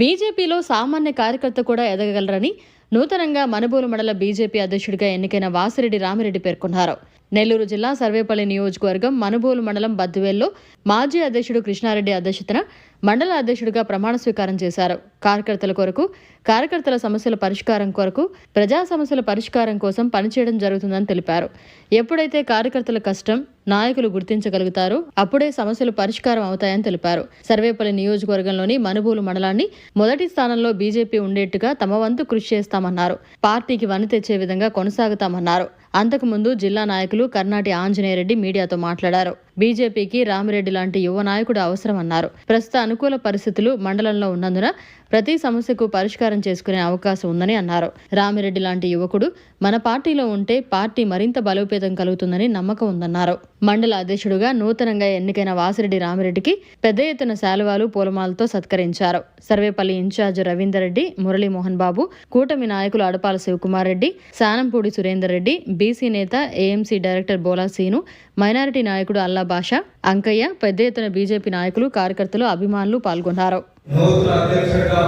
బీజేపీలో సామాన్య కార్యకర్త కూడా ఎదగగలరని నూతనంగా మనుబోలు మండల బీజేపీ అధ్యక్షుడిగా ఎన్నికైన వాసిరెడ్డి రామిరెడ్డి పేర్కొన్నారు. నెల్లూరు జిల్లా సర్వేపల్లి నియోజకవర్గం మనుబోలు మండలం బద్దువేల్లో మాజీ అధ్యక్షుడు కృష్ణారెడ్డి అధ్యక్షతన మండల అధ్యక్షుడిగా ప్రమాణ స్వీకారం చేశారు. కార్యకర్తల కొరకు కార్యకర్తల సమస్యల పరిష్కారం కొరకు ప్రజా సమస్యల పరిష్కారం కోసం పనిచేయడం జరుగుతుందని తెలిపారు. ఎప్పుడైతే కార్యకర్తల కష్టం నాయకులు గుర్తించగలుగుతారో అప్పుడే సమస్యలు పరిష్కారం అవుతాయని తెలిపారు. సర్వేపల్లి నియోజకవర్గంలోని మనుబోలు మండలాన్ని మొదటి స్థానంలో బీజేపీ ఉండేట్టుగా తమ వంతు కృషి చేస్తామన్నారు. పార్టీకి వని తెచ్చే విధంగా కొనసాగుతామన్నారు. అంతకుముందు జిల్లా నాయకులు కర్ణాటి ఆంజనేయరెడ్డి మీడియాతో మాట్లాడారు. బీజేపీకి రామిరెడ్డి లాంటి యువ నాయకుడు అవసరమన్నారు. ప్రస్తుత అనుకూల పరిస్థితులు మండలంలో ఉన్నందున ప్రతి సమస్యకు పరిష్కారం చేసుకునే అవకాశం ఉందని అన్నారు. రామిరెడ్డి లాంటి యువకుడు మన పార్టీలో ఉంటే పార్టీ మరింత బలోపేతం కలుగుతుందని నమ్మకం ఉందన్నారు. మండల అధ్యక్షుడుగా నూతనంగా ఎన్నికైన వాసిరెడ్డి రామిరెడ్డికి పెద్ద ఎత్తున శాలువాలు పూలమాలతో సత్కరించారు. సర్వేపల్లి ఇన్ఛార్జ్ రవీందర్ రెడ్డి మురళీమోహన్ బాబు కూటమి నాయకులు అడపాల శివకుమార్ రెడ్డి సానంపూడి సురేందర్ రెడ్డి బీసీ నేత AMC director Bola Seenu minority నాయకుడు అల్లా బాషా అంకయ్య పెద్ద ఎత్తున బీజేపీ నాయకులు కార్యకర్తలు అభిమానులు పాల్గొన్నారు. నూతన అధ్యక్షుడిగా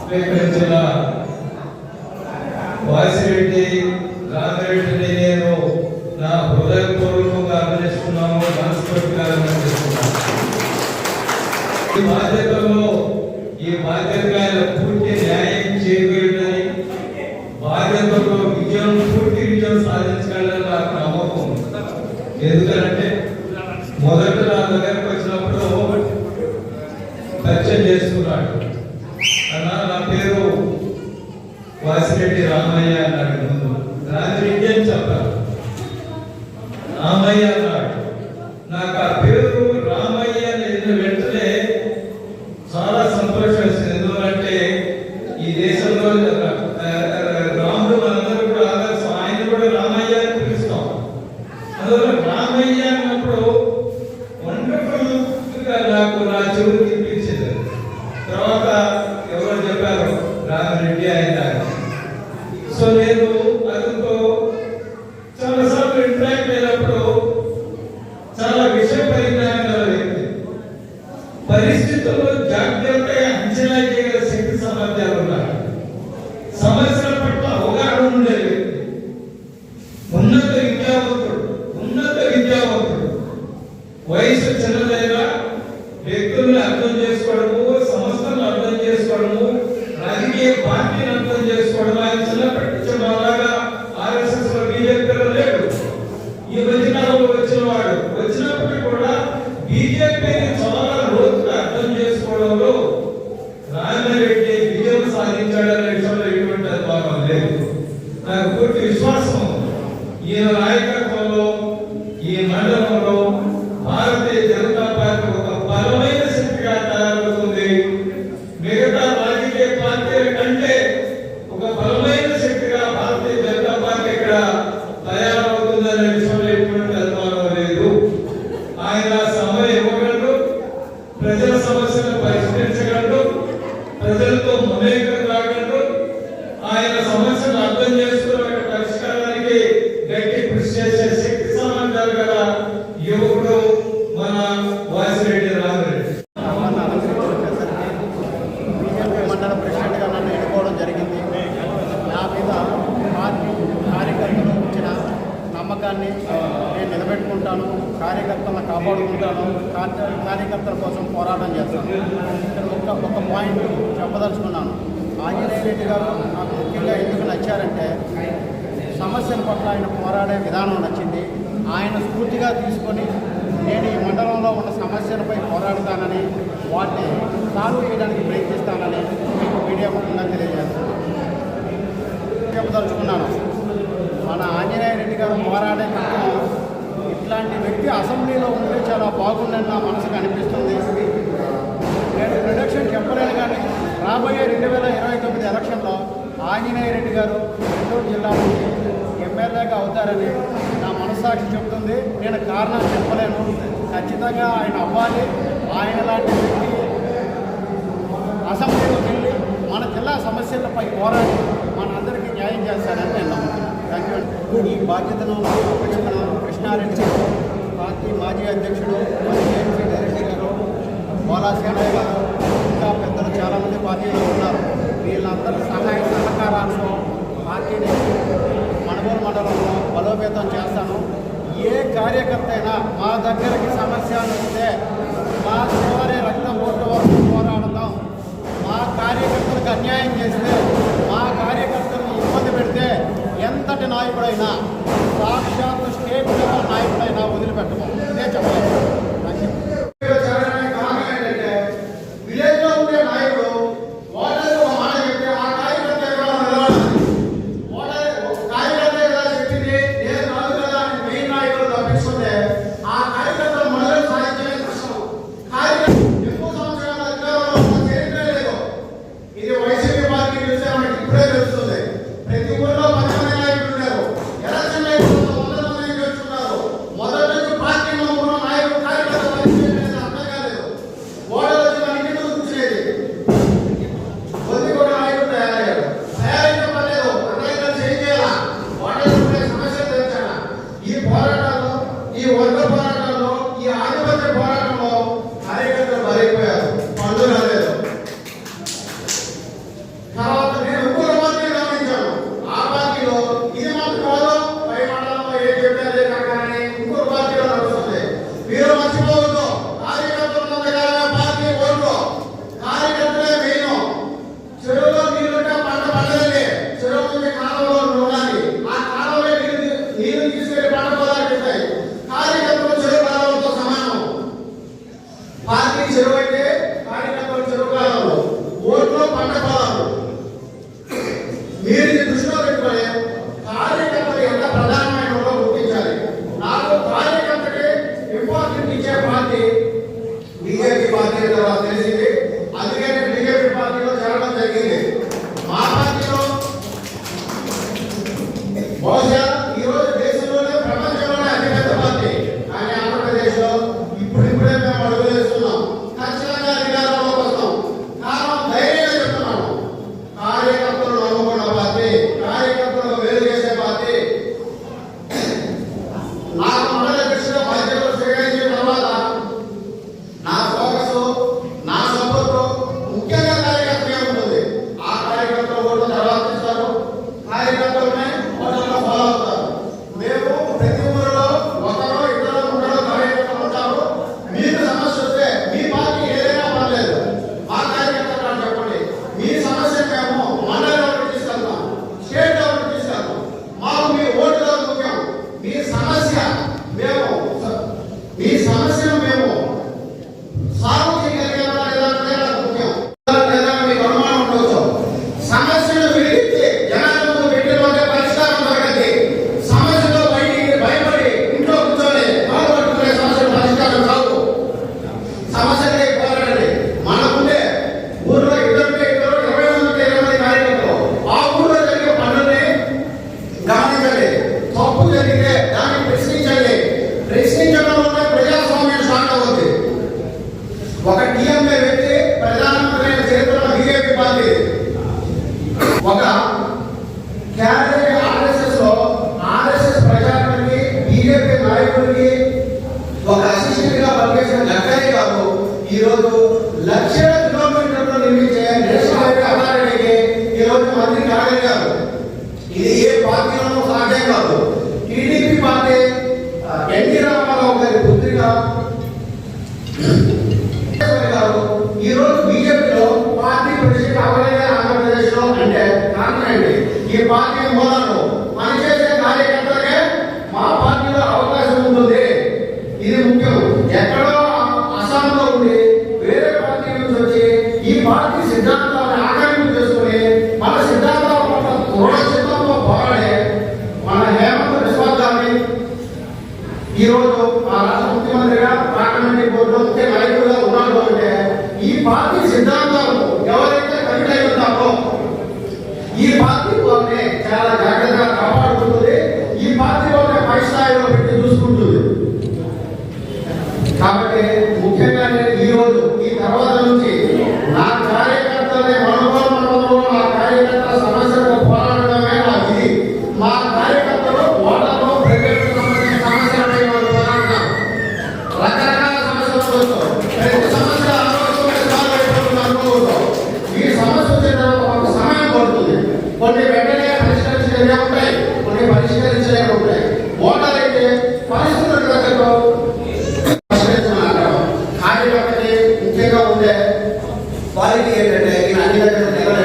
స్వీకరించిన వాసిరెడ్డి రామిరెడ్డిని నేను నా హృదయపూర్వకంగా అభినందిస్తున్నాను మనస్ఫూర్తిగా అభినందిస్తున్నాను ఈ బాధ్యతలో ఈ బాధ్యతగా ఆయన పూర్తి న్యాయం చేయగలడని బాధ్యతలో విజయం పూర్తి విజయం సాధించగలడని నాకు నమ్మకం ఉంది. ఎందుకంటే మొదట నా దగ్గరకు వచ్చినప్పుడు పరిచయం చేసుకున్నాడు అన్న నా పేరు వాసిరెడ్డి రామయ్య అన్నాడు ముందు అని చెప్పాను రామయ్య అన్నాడు నాకు ఆ పేరు రామయ్య అనేది వెంటనే చాలా సంతోషం వేసింది. ఎందుకంటే ఈ దేశంలో రాముడు కూడా ఆయన కూడా రామయ్య అని పిలుస్తాం. అందువల్ల రామయ్య అన్నప్పుడు నాకు నా చెవులు తినిపించింది. తర్వాత ఎవరో చెప్పారు రామరెడ్డి ఆయన tesoureiro తీసుకొని నేను ఈ మండలంలో ఉన్న సమస్యలపై పోరాడతానని వాటిని సాల్వ్ చేయడానికి ప్రయత్నిస్తానని మీకు మీడియా ముఖంగా తెలియజేస్తాను. చెప్పదలుచుకున్నాను మన ఆంజనేయ రెడ్డి గారు పోరాడే ఇట్లాంటి వ్యక్తి అసెంబ్లీలో ఉంటే చాలా బాగుందని నా మనసుకు అనిపిస్తుంది. నేను ప్రొడక్షన్ చెప్పలేను కానీ రాబోయే రెండు వేల ఇరవై తొమ్మిది ఎలక్షన్లో ఆంజనేయ రెడ్డి గారు గుంటూరు జిల్లా నుంచి ఎమ్మెల్యేగా అవుతారని సాక్షి చెబుతుంది. నేను కారణం చెప్పలేను. ఖచ్చితంగా ఆయన అవ్వాలి. ఆయన లాంటి వ్యక్తి అసెంబ్లీలోకి వెళ్ళి మన జిల్లా సమస్యలపై పోరాడి మనందరికీ న్యాయం చేస్తాడని నేను నమ్ముతున్నాను. ఈ బాధ్యతను కృష్ణారెడ్డి పార్టీ మాజీ అధ్యక్షుడు బాలాసేన ఇంకా పెద్దలు చాలామంది పార్టీలో ఉన్నారు. వీళ్ళందరూ సహాయ సహకారాలతో పార్టీని మణగూరు మండలంలో బలోపేతం చేస్తారు కార్యకర్త అయినా మా దగ్గరకి సమస్య వస్తే మా చివరి రక్తం ఓటు వరకు పోరాడదాం మా కార్యకర్తలకు అన్యాయం చేస్తే మా కార్యకర్తలను ఇబ్బంది పెడితే ఎంతటి నాయకుడైనా సాక్షాత్ స్టేట్ లెవెల్ నాయకుడైనా వదిలిపెట్టము. ఇదే చెప్పలేదు करवाते करवाते ये கூட்டணியிலே நாளை ఈరోజు బీజేపీలో పార్టీ ప్రెసిడెంట్ అవ్వలేదే ఆంధ్రప్రదేశ్లో అంటే కారణండి ఈ పార్టీ మూలాలు పనిచేసే కార్యకర్తలకే మా పార్టీలో అవకాశం ఉంటుంది. ఇది ఎక్కడో అస్సాంలో వేరే పార్టీ నుంచి ఈ పార్టీ సిద్ధాంతాన్ని ఆకలింపు చేసుకుని మన సిద్ధాంతాల పట్ల దృఢ cada వారికి ఏంటంటే అన్ని రకాల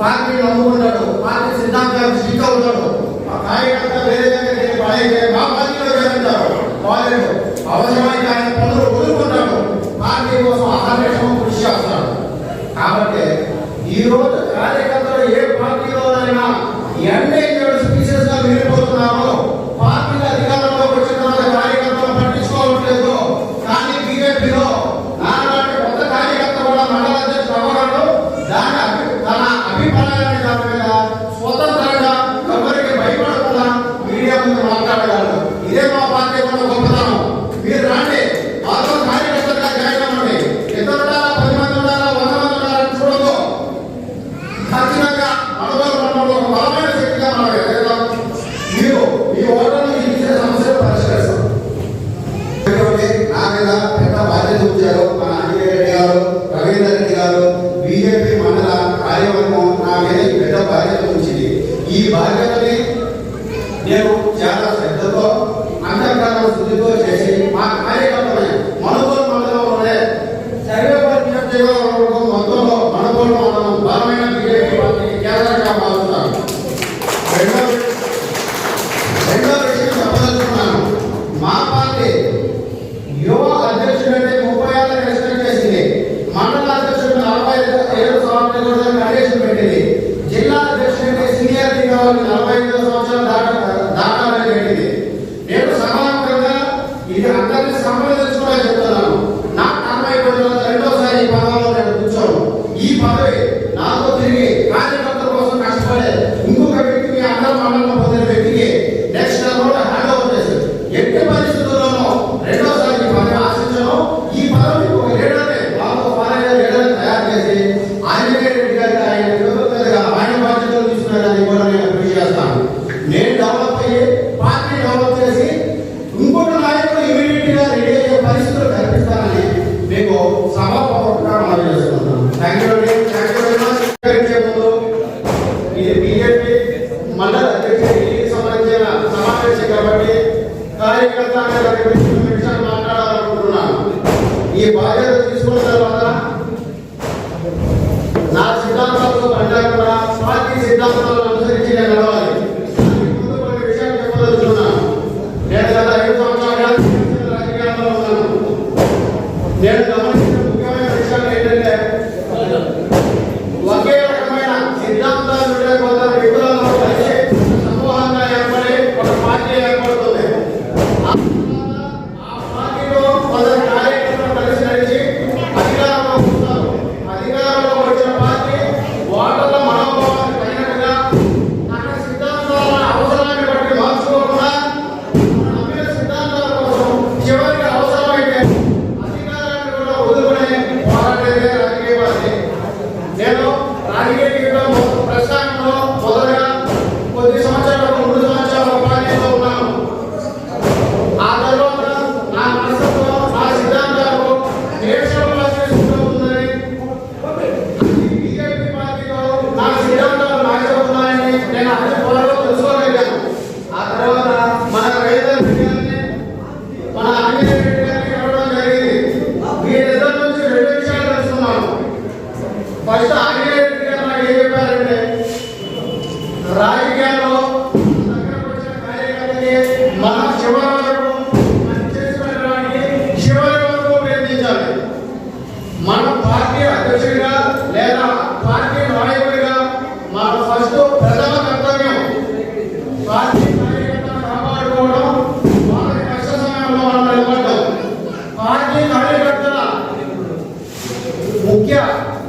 పార్టీ మీద పెద్ద బాధ్యత ఇచ్చారు మన అంజయ్య రెడ్డి గారు రవీందర్ రెడ్డి గారు బీజేపీ మండల కార్యవర్గం నా మీద పెద్ద బాధ్యత ఉంచింది ఈ బాధ్యతని నేను కార్యకర్త మాట్లాడాలనుకుంటున్నాను ఈ బాధ్యత తీసుకున్న తర్వాత నా సిద్ధాంతాలతో పండగ పార్టీ సిద్ధాంతాలను అనుసరించి నేను